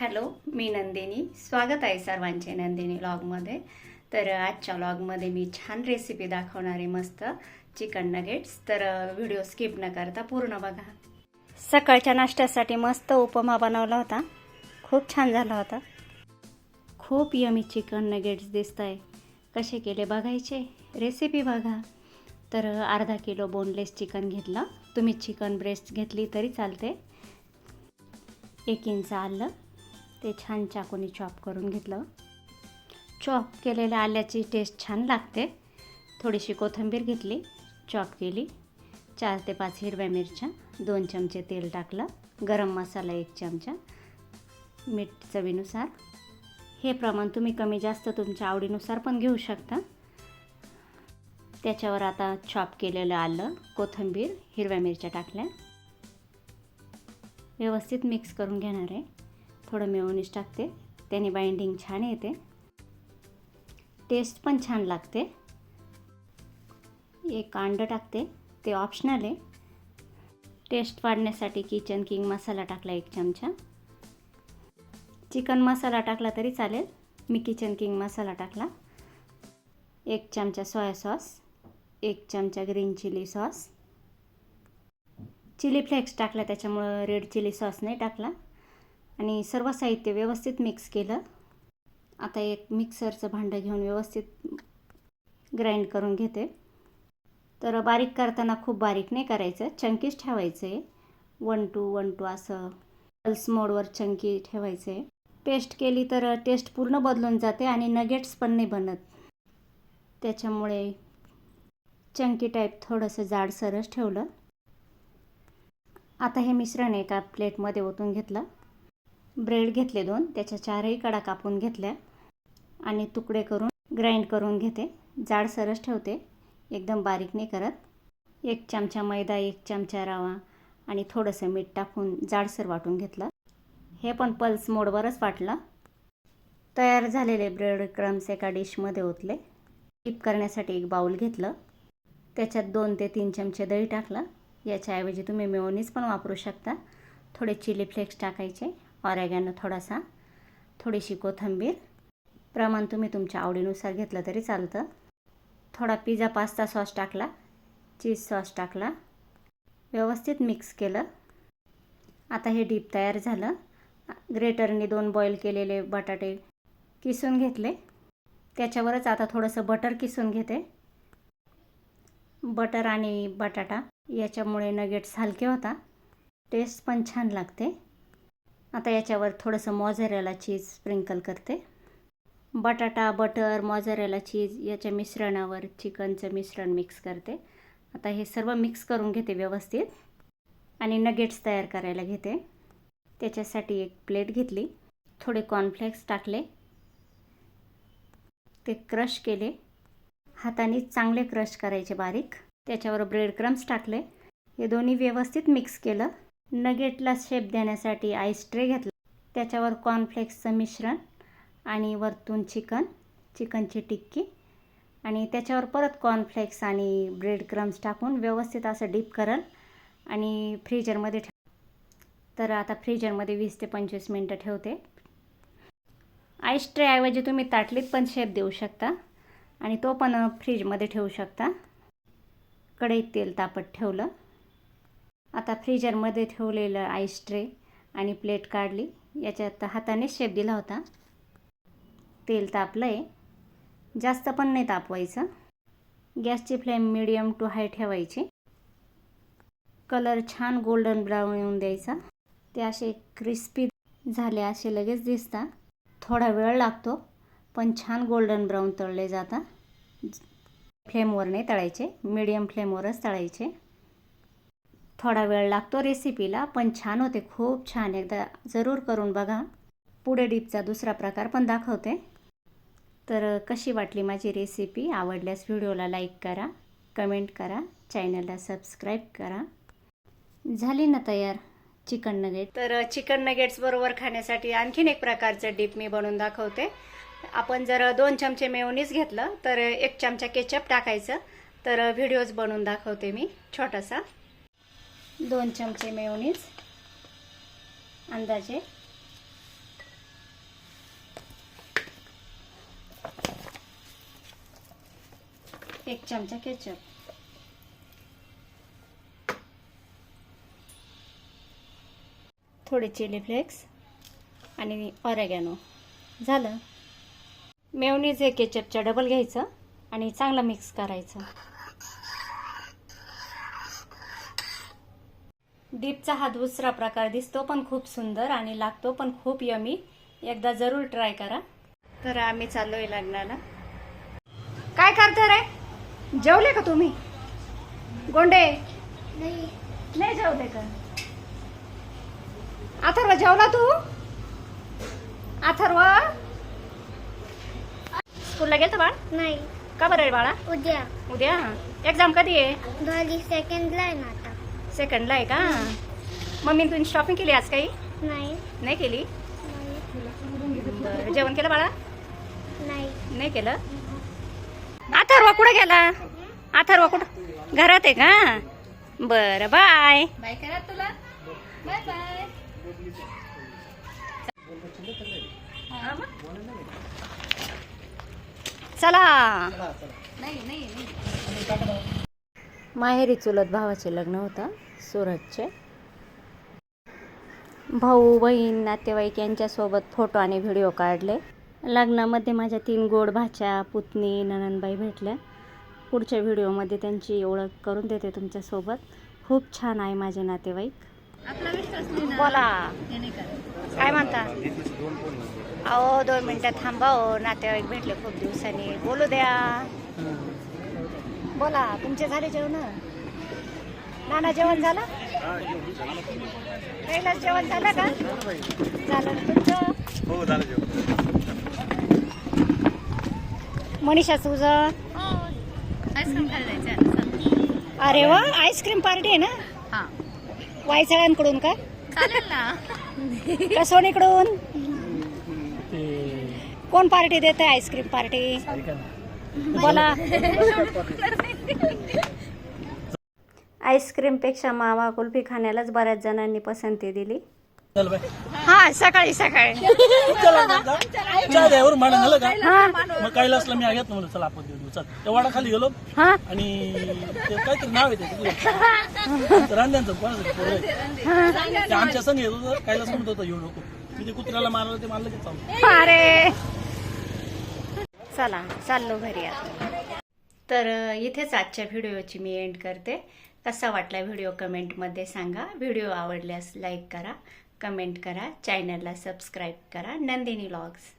Hello मी नंदिनी. स्वागत आहे सर्वांचे नंदिनी व्लॉगमध्ये. तर आजच्या व्लॉगमध्ये मी छान रेसिपी दाखवणारे मस्त चिकन नगेट्स तर व्हिडिओ स्किप न करता पूर्ण बघा. सकाळच्या नाश्त्यासाठी मस्त उपमा बनवला होता. खूप छान झाला होता. खूप यमी चिकन नगेट्स दिसत आहे कसे केले बघायचे? रेसिपी बघा. तर अर्धा किलो बोनलेस चिकन घेतलं. तुम्ही चिकन ब्रेस्ट घेतली तरी चालते. एक इंच आलं. ते छान चाकूने चॉप करून घेतलं. चॉप केलेल्या आल्याची टेस्ट छान लागते. थोडीशी कोथिंबीर घेतली चॉप केली. चार ते पाच हिरव्या मिरच्या दोन चमचे तेल टाकलं गरम मसाला एक चमचा मीठ चवीनुसार. हे प्रमाण तुम्ही कमी जास्त तुमच्या आवडीनुसार पण घेऊ शकता. त्याच्यावर आता चॉप केलेलं आलं कोथिंबीर हिरव्या मिरच्या टाकल्या. व्यवस्थित मिक्स करून घेणार आहे. थोडं मेयोनीज टाकते. त्याने बाइंडिंग छान येते. टेस्ट पण छान लागते. एक अंडं टाकते. ते ऑप्शनल आहे. टेस्ट वाढण्यासाठी किचन किंग मसाला टाकला एक चमचा. चिकन मसाला टाकला तरी चालेल. मी किचन किंग मसाला टाकला. एक चमचा सोया सॉस एक चमचा green chilli sauce chilli flakes टाकला त्याच्यामुळं रेड चिली सॉस नाही टाकला. आणि सर्व साहित्य व्यवस्थित मिक्स केलं. आता एक मिक्सरचं भांडं घेऊन व्यवस्थित ग्राइंड करून घेते. तर बारीक करताना खूप बारीक नाही करायचं चंकीच ठेवायचं. आहे वन टू वन टू असं पल्स मोडवर चंकी ठेवायचं. आहे पेस्ट केली तर टेस्ट पूर्ण बदलून जाते आणि नगेट्स पण नाही बनत. त्याच्यामुळे चंकी टाईप थोडंसं जाडसरच ठेवलं. आता हे मिश्रण एका प्लेटमध्ये ओतून घेतलं. ब्रेड घेतले दोन त्याच्या चारही कडा कापून घेतल्या आणि तुकडे करून ग्राइंड करून घेते. जाडसरच ठेवते. एकदम बारीक नाही करत. एक चमचा मैदा एक चमचा रवा आणि थोडंसं मीठ टाकून जाडसर वाटून घेतलं. हे पण पल्स मोडवरच वाटलं. तयार झालेले ब्रेड क्रम्स एका डिशमध्ये ओतले. टिप करण्यासाठी एक बाऊल घेतलं. त्याच्यात दोन ते तीन चमचे दही टाकलं. याच्याऐवजी तुम्ही मेओनीज पण वापरू शकता. थोडे चिली फ्लेक्स टाकायचे ऑरॅगॅनो थोडासा थोडीशी कोथिंबीर. प्रमाण तुम्ही तुमच्या आवडीनुसार घेतलं तरी चालतं. थोडा पिझ्झा पास्ता सॉस टाकला चीज सॉस टाकला. व्यवस्थित मिक्स केलं. आता हे डीप तयार झालं. ग्रेटरने दोन बॉईल केलेले बटाटे किसून घेतले. त्याच्यावरच आता थोडंसं बटर किसून घेते. बटर आणि बटाटा याच्यामुळे नगेट्स हलके होता. टेस्ट पण छान लागते. आता याच्यावर थोडंसं मॉझरेला चीज स्प्रिंकल करते. बटाटा बटर मॉझरेला चीज याच्या मिश्रणावर चिकनचं मिश्रण मिक्स करते. आता हे सर्व मिक्स करून घेते व्यवस्थित. आणि नगेट्स तयार करायला घेते. त्याच्यासाठी एक प्लेट घेतली. थोडे कॉर्नफ्लेक्स टाकले. ते क्रश केले. हाताने चांगले क्रश करायचे बारीक. त्याच्यावर ब्रेड क्रम्स टाकले. हे दोन्ही व्यवस्थित मिक्स केलं. नगेटला शेप देण्यासाठी आईस ट्रे घेतला. त्याच्यावर कॉर्नफ्लेक्सचं मिश्रण आणि वरतून चिकन चिकनची टिक्की आणि त्याच्यावर परत कॉर्नफ्लेक्स आणि ब्रेड क्रम्स टाकून व्यवस्थित असं डीप करल आणि फ्रीजरमध्ये ठेव. तर आता फ्रीजरमध्ये वीस ते पंचवीस मिनटं ठेवते. आईस ट्रेऐवजी तुम्ही ताटलीत पण शेप देऊ शकता आणि तो पण फ्रीजमध्ये ठेवू शकता. कढईत तेल तापत ठेवलं. आता फ्रीजरमध्ये ठेवलेलं आईस ट्रे आणि प्लेट काढली. याच्यात हाताने शेप दिला होता. तेल तापलं आहे जास्त पण नाही तापवायचं. गॅसची फ्लेम मिडियम टू हाय ठेवायची. कलर छान गोल्डन ब्राऊन येऊन द्यायचा. ते असे क्रिस्पी झाले असे लगेच दिसतात. थोडा वेळ लागतो पण छान गोल्डन ब्राऊन तळले जातात. फ्लेमवर नाही तळायचे मीडियम फ्लेमवरच तळायचे. थोडा वेळ लागतो रेसिपीला पण छान होते खूप छान. एकदा जरूर करून बघा. पुढे डीपचा दुसरा प्रकार पण दाखवते. तर कशी वाटली माझी रेसिपी आवडल्यास व्हिडिओला लाईक करा कमेंट करा चॅनलला सबस्क्राईब करा. झाली ना तयार चिकन नगेट तर चिकन नगेट्स बरोबर खाण्यासाठी आणखीन एक प्रकारचं डीप मी बनवून दाखवते. आपण जर दोन चमचे मेवणीच घेतलं तर एक चमचा केचप टाकायचं. तर व्हिडिओज बनवून दाखवते मी छोटासा. दोन चमचे मेवनीस अंदाजे. एक चमचा केचप. थोडे चिली फ्लेक्स आणि ऑरेगॅनो. झालं. मेवनीज हे केचपचा डबल घ्यायचं आणि चांगला मिक्स करायचं. डीपचा हा दुसरा प्रकार दिसतो पण खूप सुंदर आणि लागतो पण खूप यमी. एकदा जरूर ट्राय करा. तर आम्ही चाललोय लग्नाला. काय करता रे? जेवले का तुम्ही? गोंडे? नाही. जेवले का? अथर्व जेवला तू? अथर्व? स्कूलला गेलं बाळ? नाही. का बरं रे बाळा? उद्या. उद्या? एक्झाम कधी आहे? सेकंडला आहे ना आता. सेकंडला आहे का? मम्मी तुम्ही शॉपिंग केली आज काही? नाही. नाही केली? नाही. बरं. जेवण केलं बाळा? नाही. नाही केलं? अथर्व कुठं गेला? अथर्व कुठं? घरात आहे का? बरं बाय. बाय करा तुला. Bye bye. चला. माहेरी चुलत भावाचे लग्न होतं सुरतचे भाऊ बहीण नातेवाईक यांच्यासोबत फोटो आणि व्हिडिओ काढले. लग्नामध्ये माझ्या तीन गोड भाच्या पुतणी ननंदबाई भेटल्या. पुढच्या व्हिडिओमध्ये त्यांची ओळख करून देते तुमच्यासोबत. खूप छान आहे माझे नातेवाईक. बोला. काय म्हणता? अहो दोन मिनिटं थांबा हो. नातेवाईक भेटले खूप दिवसांनी. बोलू द्या. बोला तुमचे झाले जेवण? नाना जेवण झालं? कैलास जेवण झालं का? झालं. तुमचं? हो झालं जेवण. मनीषा तुझं? आईस्क्रीम खायला जायचं. अरे वा आईस्क्रीम पार्टी आहे ना? हा. वायसळ्यांकडून का? चालेल ना. का सोनीकडून? कोण पार्टी देते आईस्क्रीम पार्टी? बोला. आईस्क्रीमपेक्षा मावा कुल्फी खाण्यालाच बऱ्याच जणांनी पसंती दिली. हा सकाळी सकाळी. चहा द्यावर मांड झालं का? मग कैलासला मी आग्यात म्हणलं चला आपण देऊ. चल. त्या वाडाखाली गेलो हा. आणि ते काहीतरी नाव त्याचं रांद्यांचं कोणाचं. ते आमच्या संग येत होतं कैलास म्हणत होतं येऊ नको. मी ते कुत्र्याला मारलं ते मारलं की चालू अरे. चला चाललो घरी आता. तर इथेच आजच्या व्हिडिओची मी एंड करते. कसा वाटला व्हिडिओ कमेंटमध्ये सांगा. व्हिडिओ आवडल्यास लाईक करा कमेंट करा. चॅनलला सबस्क्राईब करा. नंदिनी व्लॉग्स